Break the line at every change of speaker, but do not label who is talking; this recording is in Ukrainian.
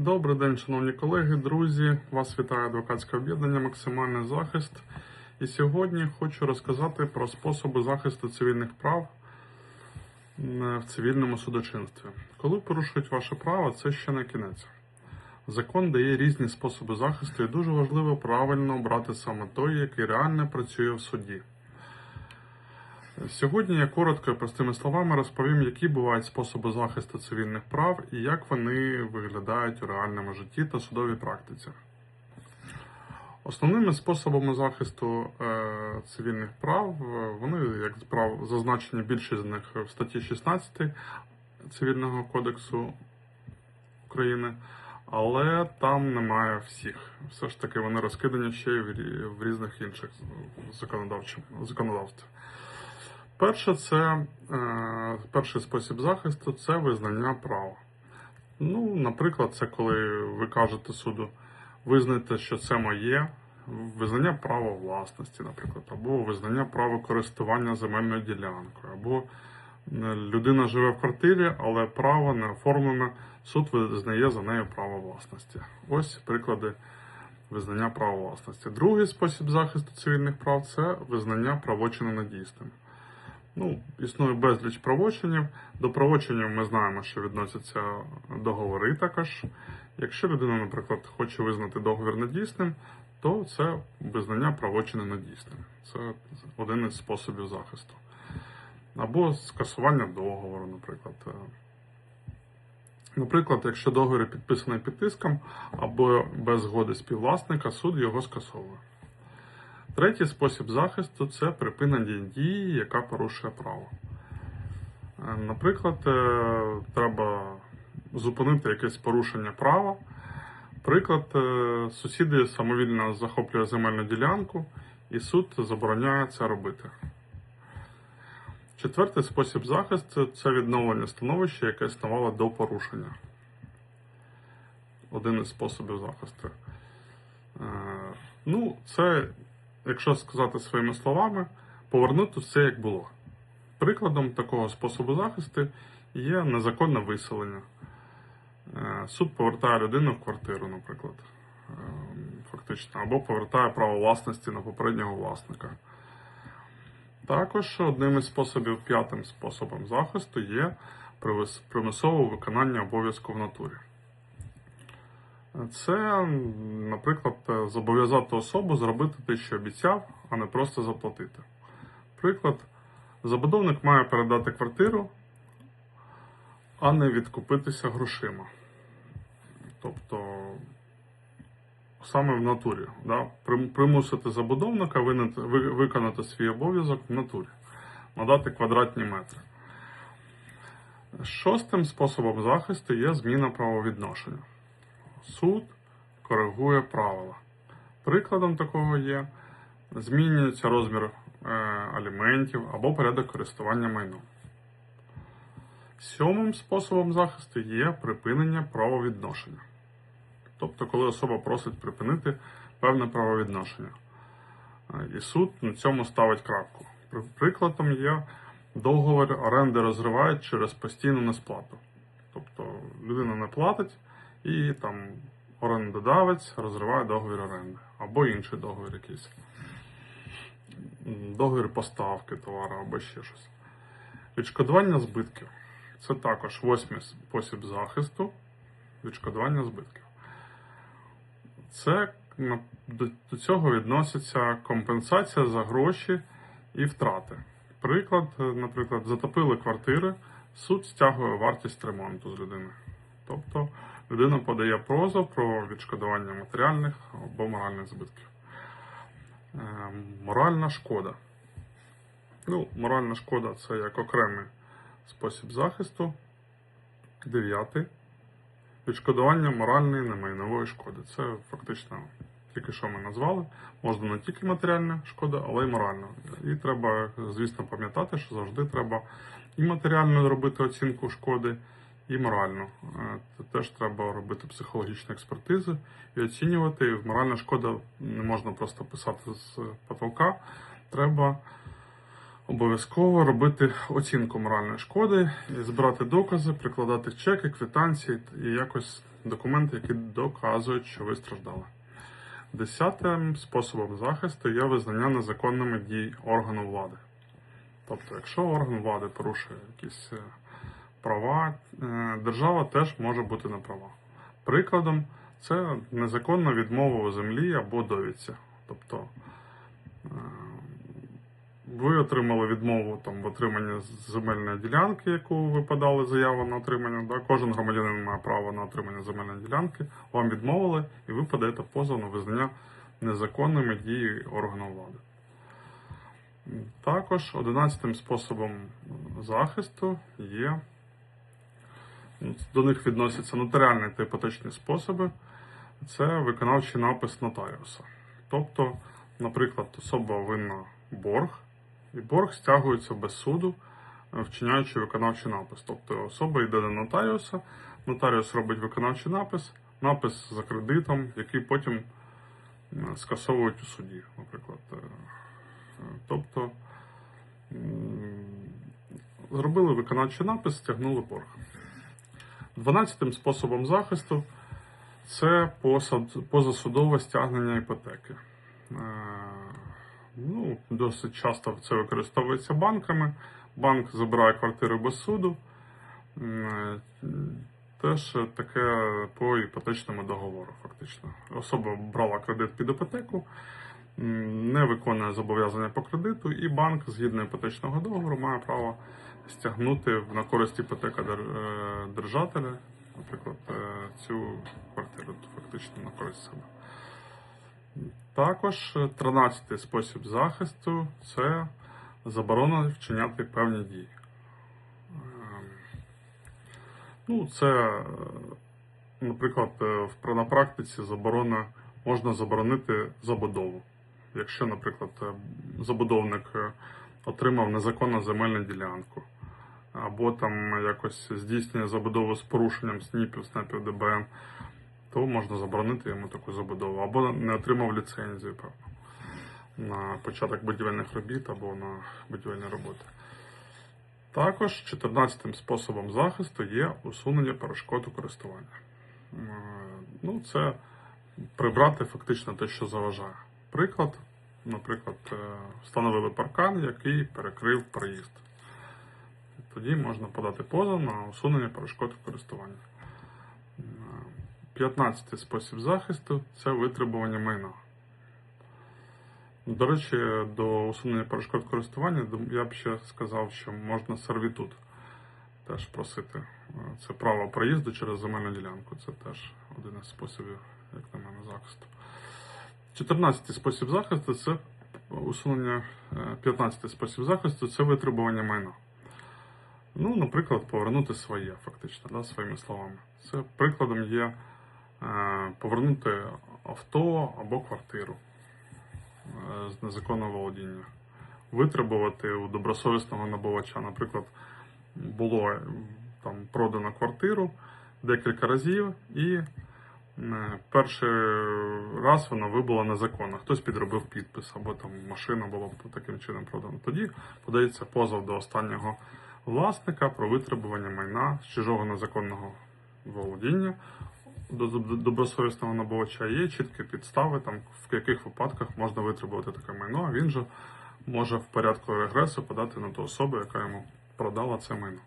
Добрий день, шановні колеги, друзі. Вас вітає адвокатське об'єднання Максимальний захист. І сьогодні хочу розказати про способи захисту цивільних прав в цивільному судочинстві. Коли порушують ваше право, це ще не кінець. Закон дає різні способи захисту, і дуже важливо правильно обрати саме той, який реально працює в суді. Сьогодні я коротко і простими словами розповім, які бувають способи захисту цивільних прав і як вони виглядають у реальному житті та судовій практиці. Основними способами захисту е, цивільних прав, е, вони, як прав, зазначені більшість з них в статті 16 Цивільного кодексу України, але там немає всіх. Все ж таки вони розкидані ще й в різних інших законодавствах. Перше, це е, перший спосіб захисту це визнання права. Ну, наприклад, це коли ви кажете суду, визнайте, що це моє, визнання права власності, наприклад, або визнання права користування земельною ділянкою, або е, людина живе в квартирі, але право не оформлене, суд визнає за нею право власності. Ось приклади визнання права власності. Другий спосіб захисту цивільних прав це визнання правочину недійсним. Ну, існує безліч правочинів. До правочинів ми знаємо, що відносяться договори також. Якщо людина, наприклад, хоче визнати договір недійсним, то це визнання правочину недійсним. Це один із способів захисту. Або скасування договору, наприклад. Наприклад, якщо договір підписаний під тиском або без згоди співвласника, суд його скасовує. Третій спосіб захисту це припинення дії, яка порушує право. Е, Наприклад, е, треба зупинити якесь порушення права. Приклад, е, сусіди самовільно захоплює земельну ділянку, і суд забороняє це робити. Четвертий спосіб захисту це відновлення становища, яке існувало до порушення. Один із способів захисту. Ну, це, якщо сказати своїми словами, повернути все як було. Прикладом такого способу захисту є незаконне виселення. Е, Суд повертає людину в квартиру, наприклад, е, фактично, або повертає право власності на попереднього власника. Також одним із способів, п'ятим способом захисту є примусове виконання обов'язку в натурі. Це, наприклад, зобов'язати особу зробити те, що обіцяв, а не просто заплатити. Приклад, забудовник має передати квартиру, а не відкупитися грошима. Тобто саме в натурі. Да? Примусити забудовника виконати свій обов'язок в натурі, надати квадратні метри. Шостим способом захисту є зміна правовідношення. Суд коригує правила. Прикладом такого є змінюється розмір е, аліментів або порядок користування майном. Сьомим способом захисту є припинення правовідношення. Тобто, коли особа просить припинити певне правовідношення. Е, І суд на цьому ставить крапку. Прикладом є договір оренди розривають через постійну несплату. Тобто людина не платить і там орендодавець розриває договір оренди або інший договір якийсь. Договір поставки товару або ще щось. Відшкодування збитків. Це також восьмий спосіб захисту відшкодування збитків. Це до, цього відноситься компенсація за гроші і втрати. Приклад, е, наприклад, затопили квартири, суд стягує вартість ремонту з людини. Тобто людина подає позов про відшкодування матеріальних або моральних збитків. Е, Моральна шкода. Ну, моральна шкода це як окремий спосіб захисту. Дев'ятий. Відшкодування моральної немайнової шкоди. Це фактично тільки що ми назвали. Можна не тільки матеріальна шкода, але й моральна. І треба, звісно, пам'ятати, що завжди треба і матеріально робити оцінку шкоди, і морально. Е, це Теж треба робити психологічну експертизу і оцінювати. Моральна шкода не можна просто писати з потолка. Треба обов'язково робити оцінку моральної шкоди, збирати докази, прикладати чеки, квитанції і якось документи, які доказують, що ви страждали. Десятим способом захисту є визнання незаконними дій органу влади. Тобто, якщо орган влади порушує якісь е, права, е, держава теж може бути не права. Прикладом, це незаконна відмова у землі або довідці. Тобто е, ви отримали відмову там, в отриманні земельної ділянки, яку ви подали заяву на отримання. Да? Кожен громадянин має право на отримання земельної ділянки. Вам відмовили, і ви подаєте позов на визнання незаконними дії органу влади. Також одинадцятим способом захисту є до них відносяться нотаріальні та іпотечні способи. Це виконавчий напис нотаріуса. Тобто, наприклад, особа винна борг, і борг стягується без суду, е, вчиняючи виконавчий напис. Тобто особа йде до нотаріуса, нотаріус робить виконавчий напис, напис за кредитом, який потім е, скасовують у суді, наприклад. Е, Тобто зробили виконавчий напис, стягнули борг. Дванадцятим способом захисту це позасудове стягнення іпотеки. Е, Ну, досить часто це використовується банками. Банк забирає квартиру без суду. Е, Теж таке по іпотечному договору, фактично. Особа брала кредит під іпотеку, не виконує зобов'язання по кредиту, і банк, згідно іпотечного договору, має право стягнути на користь іпотека е, держателя, наприклад, е, цю квартиру фактично на користь себе. Також 13-й спосіб захисту це заборона вчиняти певні дії. Ем, Ну, це, е, наприклад, е, на практиці заборона можна заборонити забудову. Якщо, наприклад, е, забудовник е, отримав незаконну земельну ділянку, або там якось здійснює забудову з порушенням СНІПів, СНЕПів, ДБН, то можна заборонити йому таку забудову, або не отримав ліцензію, на початок будівельних робіт або на будівельні роботи. Також 14 способом захисту є усунення перешкод у користуванні. Е, Ну, це прибрати фактично те, що заважає. Приклад, наприклад, е, встановили паркан, який перекрив проїзд. Тоді можна подати позов на усунення перешкод у користуванні. Е, 15 спосіб захисту це витребування майна. До речі, до усунення перешкод користування я б ще сказав, що можна сервітут теж просити. Е, Це право проїзду через земельну ділянку. Це теж один із способів, як на мене, захисту. 14 спосіб захисту це усунення, е, 15 спосіб захисту це витребування майна. Ну, наприклад, повернути своє, фактично, да, своїми словами. Це прикладом є е, повернути авто або квартиру е, з незаконного володіння, витребувати у добросовісного набувача. Наприклад, було е, там продано квартиру декілька разів, і е, перший раз вона вибула незаконно. Хтось підробив підпис, або там машина була таким чином продана. Тоді подається позов до останнього власника про витребування майна з чужого незаконного володіння до- добросовісного набувача є чіткі підстави, там в яких випадках можна витребувати таке майно, а він же може в порядку регресу подати на ту особу, яка йому продала це майно.